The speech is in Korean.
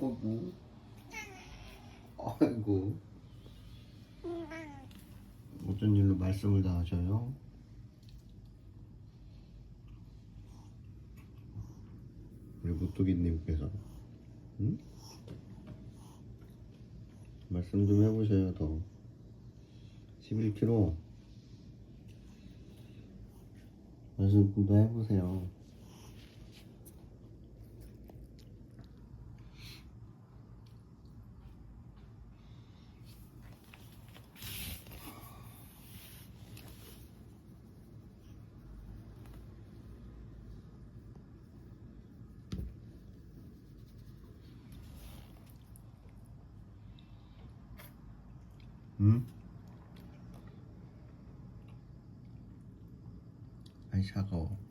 어구. 아이고. 어쩐 일로 말씀을 다 하셔요? 우리 무뚝이님께서 응? 말씀 좀 해보셔요 더 11kg 말씀 좀더 해보세요 응? 아이 차가워